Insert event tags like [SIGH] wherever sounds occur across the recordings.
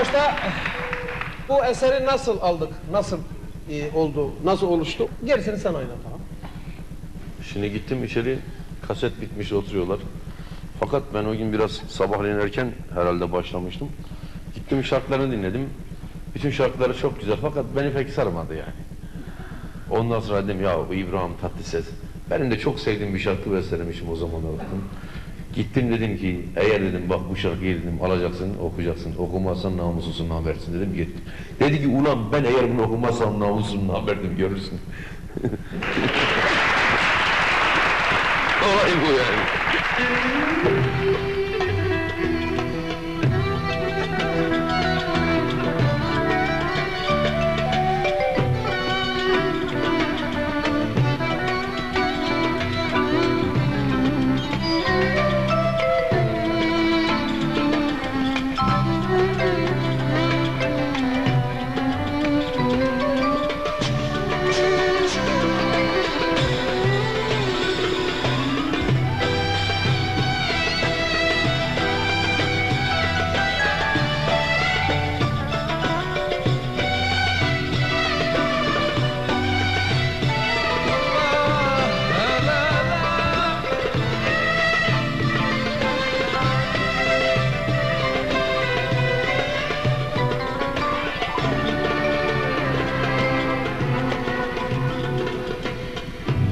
başta bu eseri nasıl aldık? Nasıl e, oldu? Nasıl oluştu? Gerisini sen tamam. Şimdi gittim içeri kaset bitmiş oturuyorlar. Fakat ben o gün biraz sabahleyin erken herhalde başlamıştım. Gittim şarkılarını dinledim. Bütün şarkıları çok güzel fakat beni pek sarmadı yani. Ondan sonra dedim ya İbrahim Tatlıses. Benim de çok sevdiğim bir şarkı beslemişim o zaman baktım. Gittim dedim ki eğer dedim bak bu şarkıyı dedim alacaksın okuyacaksın okumazsan namususun habersin dedim gitti. Dedi ki ulan ben eğer bunu okumazsam namususun haberdim görürsün. [LAUGHS] Olay bu yani.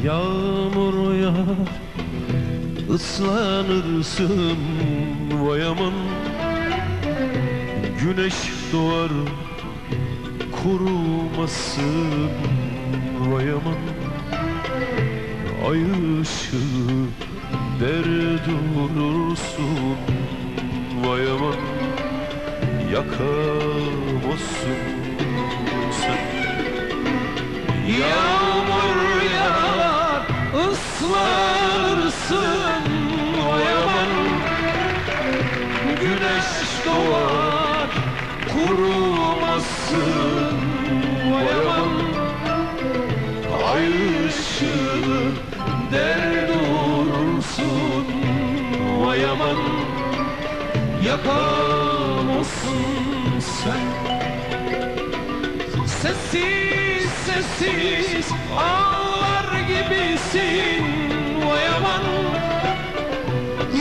Yağmur yağar ıslanırsın vay aman Güneş doğar kurumasın vay aman Ay ışığı dert olursun vay aman Yakamazsın sen. Yağmur ıslanırsın vay aman Güneş doğar kurumazsın vay aman Ay ışığı dert olursun vay aman Yakamazsın sen. Sessiz sessiz ağlar gibisin vay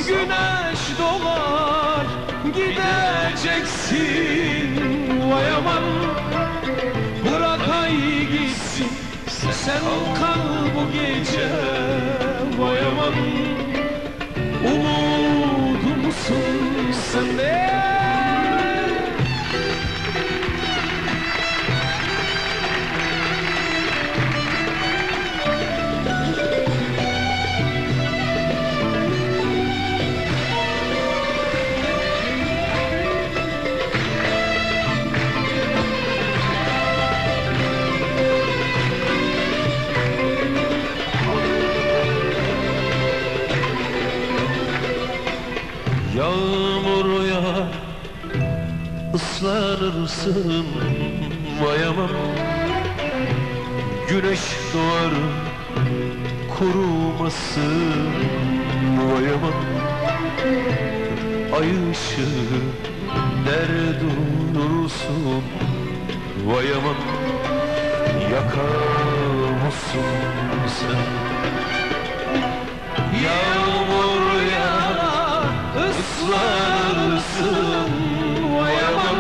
Güneş dolar gideceksin vay Bırak ay gitsin sen kal bu gece vay aman. Umudumsun sen de Yağmur yağar ıslanırsın vay aman Güneş doğar kurumasın vay aman Ay ışığı dert olursun vay aman Yakamazsın sen vay aman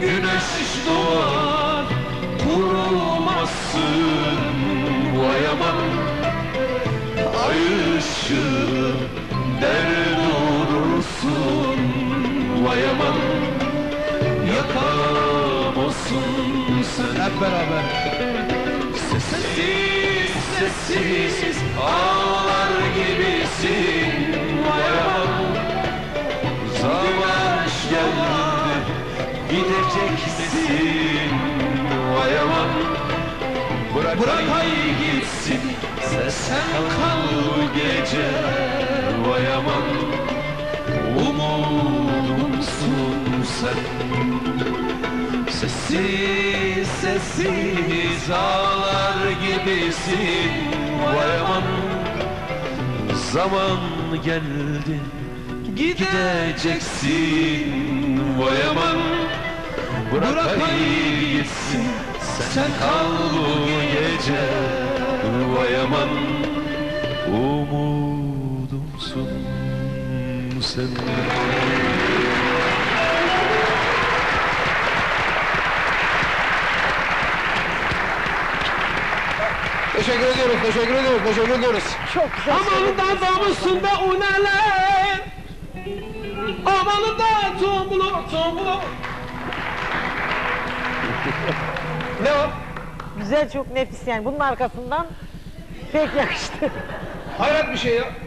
Güneş doğar kurumazsın vay aman Ay ışığı dert olursun vay aman Yakamazsın sen Hep beraber. Sessiz sessiz ağlar gibisin Bırak, Bırak ay gitsin. Sen kal bu gece. Vay aman Umudumsun sen. Sessiz sessiz ağlar gibisin. Vay aman Zaman geldi gideceksin. Vay aman Bırak ayı gitsin Sen kal bu gece Vay aman Umudumsun sen Teşekkür ediyoruz, teşekkür ediyoruz, teşekkür ediyoruz. Çok güzel. Aman da damışsın be uneler. Aman da tombulu, tombulu. Ne var? Güzel çok nefis yani. Bunun arkasından pek yakıştı. Hayret bir şey ya.